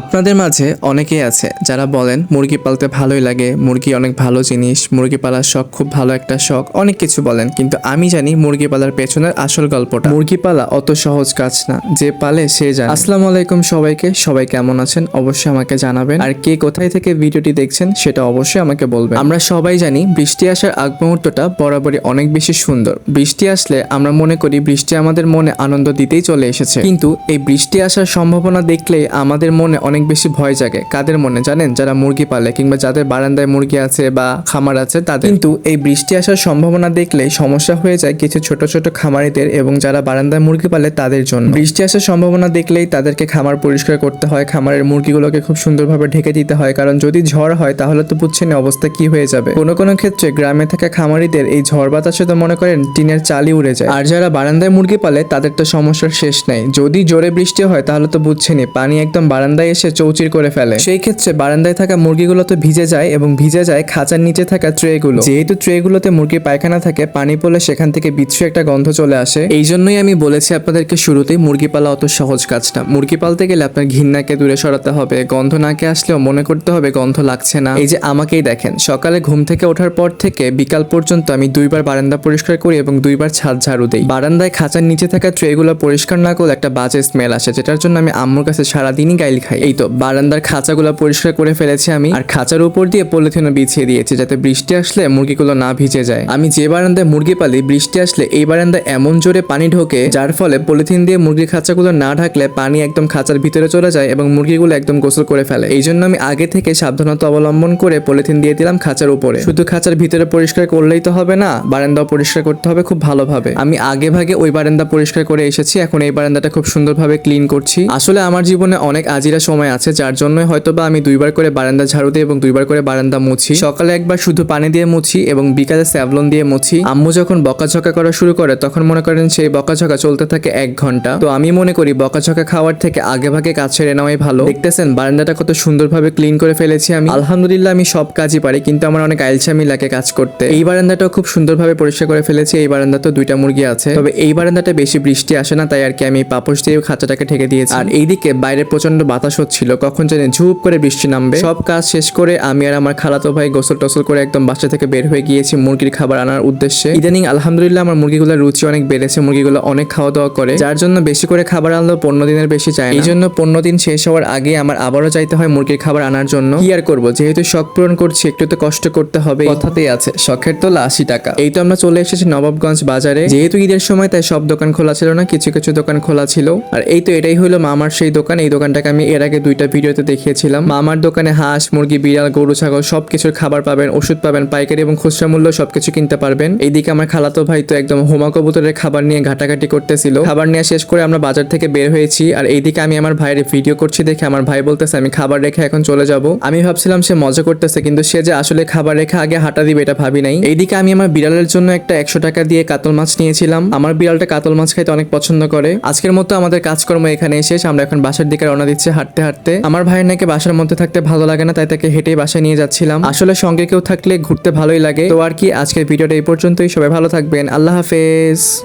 আপনাদের মাঝে অনেকেই আছে যারা বলেন, মুরগি পালতে ভালোই লাগে, মুরগি অনেক ভালো জিনিস, মুরগি পালার শখ খুব ভালো একটা শখ। অনেক কিছু বলেন, কিন্তু আমি জানি মুরগি পালার পেছনের আসল গল্পটা। মুরগি পালা অত সহজ কাজ না, যে পালে সে জানে। আসসালামু আলাইকুম সবাইকে, সবাই কেমন আছেন? অবশ্যই আমাকে জানাবেন। আর কে কোথায় থেকে ভিডিওটি দেখছেন, সেটা অবশ্যই আমাকে বলবেন। আমরা সবাই জানি বৃষ্টি আসার আগ মুহূর্তটা বরাবরই অনেক বেশি সুন্দর। বৃষ্টি আসলে আমরা মনে করি বৃষ্টি আমাদের মনে আনন্দ দিতেই চলে এসেছে। কিন্তু এই বৃষ্টি আসার সম্ভাবনা দেখলেই আমাদের মনে অনেক বেশি ভয় জাগে। কাদের মনে? জানেন? যারা মুরগি পালে কিংবা যাদের বারান্দায় মুরগি আছে বা খামার আছে তাদের। কিন্তু এই বৃষ্টি আসার সম্ভাবনা দেখলেই সমস্যা হয়ে যায় কিছু ছোট ছোট খামারিদের এবং যারা বারান্দায় মুরগি পালে তাদের জন্য। বৃষ্টি আসার সম্ভাবনা দেখলেই তাদেরকে খামার পরিষ্কার করতে হয়। খামারের মুরগিগুলোকে খুব সুন্দরভাবে ঢেকে দিতে হয়। কারণ যদি ঝড় হয় তাহলে তো বুঝছেন অবস্থা কি হয়ে যাবে। কোনো কোনো ক্ষেত্রে গ্রামে থাকা খামারিদের এই ঝড় বাতাসে তো মনে করেন টিনের চালই উড়ে যায়। আর যারা বারান্দায় মুরগি পালে তাদের তো সমস্যার শেষ নাই। যদি জোরে বৃষ্টি হয় তাহলে তো বুঝছেনই। পানি একদম বারান্দায় এসে চৌচির করে ফেলে। সেই ক্ষেত্রে বারান্দায় থাকা মুরগিগুলো তো ভিজে যায় এবং ভিজে যায় খাঁচার নিচে থাকা ট্রেগুলো যেহেতু ট্রেগুলোতে মুরগির পায়খানা থাকে, পানি পড়লে সেখান থেকে বিচ্ছু একটা গন্ধ চলে আসে। এই জন্যই আমি বলেছি আপনাদেরকে শুরুতেই মুরগি পালা অত সহজ কাজ না মুরগি পালতে গেলে আপনার ঘিন্নাকে দূরে সরাতে হবে, গন্ধ নাকে আসলেও মনে করতে হবে গন্ধ লাগছে না। এই যে আমাকেই দেখেন, সকালে ঘুম থেকে ওঠার পর থেকে বিকাল পর্যন্ত আমি দুইবার বারান্দা পরিষ্কার করি এবং দুইবার ছাদ ঝাড়ু দেই। বারান্দায় খাঁচার নিচে থাকা ট্রেগুলো পরিষ্কার না করলে একটা বাজে স্মেল আসে, যেটার জন্য আমি আম্মুর কাছে সারাদিনই গাইল খাই। এই তো, বারান্দার খাঁচাগুলো পরিষ্কার করে ফেলেছি আমি, আর খাঁচার উপর দিয়ে পলিথিনও বিছিয়ে দিয়েছি যাতে বৃষ্টি আসলে মুরগিগুলো না ভিজে যায়। আমি যে বারান্দায় মুরগি পালি, বৃষ্টি আসলে এই বারান্দায় এমন জোরে পানি ঢোকে, যার ফলে পলিথিন দিয়ে মুরগির খাঁচাগুলো না ঢাকলে পানি একদম খাঁচার ভিতরে চলে যায় এবং মুরগিগুলো একদম গোসল করে ফেলে। এই জন্য আমি আগে থেকে সাবধানতা অবলম্বন করে পলিথিন দিয়ে দিলাম খাঁচার উপরে। শুধু খাঁচার ভিতরে পরিষ্কার করলেই তো হবে না, বারান্দাও পরিষ্কার করতে হবে খুব ভালোভাবে। আমি আগে ভাগে ওই বারান্দা পরিষ্কার করে এসেছি, এখন এই বারান্দাটা খুব সুন্দরভাবে ক্লিন করছি। আসলে আমার জীবনে অনেক আজিরা সময় আছে, যার জন্য হয়তো বা আমি দুইবার করে বারান্দা ঝাড়ু দিই এবং দুইবার করে বারান্দা মুছি। সকালে একবার শুধু পানি দিয়ে মুছি এবং বিকালে স্যাভলন দিয়ে মুছি। আম্মু যখন বকাঝকা করা শুরু করে, তখন মনে করেন সেই বকাঝকা চলতে থাকে এক ঘণ্টা। তো আমি মনে করি বকাঝকা খাওয়ার থেকে আগে ভাগে কাজ ছেড়ে নেওয়াই ভালো। দেখতেছেন, বারান্দাটা কত সুন্দরভাবে ক্লিন করে ফেলেছি আমি। আলহামদুলিল্লাহ আমি সব কাজই পারি, কিন্তু আমার অনেক আইলছামি লাগে কাজ করতে। এই বারান্দাটাও খুব সুন্দরভাবে পরিষ্কার করে ফেলেছি, এই বারান্দাতেও দুইটা মুরগি আছে। তবে এই বারান্দাটা বেশি বৃষ্টি আসে না, তাই আর কি আমি পাপোশ দিয়ে খাঁচাটাকে ঠেকে দিয়েছি। আর এইদিকে বাইরে প্রচণ্ড বাতাস হচ্ছিল, কখন জানি ঝুপ করে বৃষ্টি নামবে। সব কাজ শেষ করে আমি আর আমার খালাতো ভাই গোসল টোসল করে একদম বাসা থেকে বের হয়ে গিয়েছি মুরগির খাবার আনার উদ্দেশ্যে। ইদানিং আলহামদুলিল্লাহ আমার মুরগিগুলোর রুচি অনেক বেড়েছে, মুরগিগুলো অনেক খাওয়া দাওয়া করে। যার জন্য বেশি করে খাবার আনলেও পনেরো দিনের বেশি চায় এই জন্য পনেরো দিন শেষ হওয়ার আগে আমার আবারও চাইতে হয় মুরগির খাবার আনার জন্য। কি আর করব, যেহেতু শখ পূরণ করছি, একটু তো কষ্ট করতে হবে। কথাতেই আছে, শখের তোলা আশি টাকা। এই তো আমরা চলে এসেছি নবাবগঞ্জ বাজারে। যেহেতু ঈদের সময়, তাই সব দোকান খোলা ছিল না, কিছু কিছু দোকান খোলা ছিল। আর এই তো এটাই হলো মামার সেই দোকান। এই দোকানটাকে আমি এর আগে দুইটা ভিডিওতে দেখিয়েছিলাম। মামার দোকানে হাঁস, মুরগি, বিড়াল, গরু, ছাগল সব কিছুর খাবার পাবেন, ওষুধ পাবেন, পাইকারি এবং খুচরা মূল্য সবকিছু কিনতে পারবেন। এইদিকে আমার খালাতো ভাই তো একদম হোমা কবুতরের খাবার নিয়ে ঘাটাঘাটি করতেছিল। খাবার নিয়ে শেষ করে আমরা বাজার থেকে বের হয়েছি আর এইদিকে আমি আমার ভাইয়ের ভিডিও করছি দেখে আমার ভাই বলতেছে, আমি খাবার রেখে এখন চলে যাব। আমি ভাবছিলাম সে মজা করতেছে, কিন্তু সে যে আসলে খাবার রেখে আগে হাঁটা দিবে, এটা ভাবি নাই। এইদিকে আমি আমার বিড়ালের জন্য একটা একশো টাকা দিয়ে কাতল মাছ নিয়েছিলাম। আমার বিড়ালটা কাতল মাছ খাইতে অনেক পছন্দ করে। আজকের মতো আমাদের কাজকর্ম এখানে শেষ। আমরা এখন বাসার দিকে রওনা দিচ্ছি হাঁটতে হাঁটতে। আমার ভাইয়ের নাকি বাসার মধ্যে থাকতে ভালো লাগে না, তাই তাকে হেঁটে বাসায় নিয়ে যাচ্ছিলাম। আসলে সঙ্গে কেউ থাকলে ঘুরতে ভালোই লাগে। তো আর কি, আজকের ভিডিওটা এই পর্যন্তই। সবাই ভালো থাকবেন। আল্লাহ হাফেজ।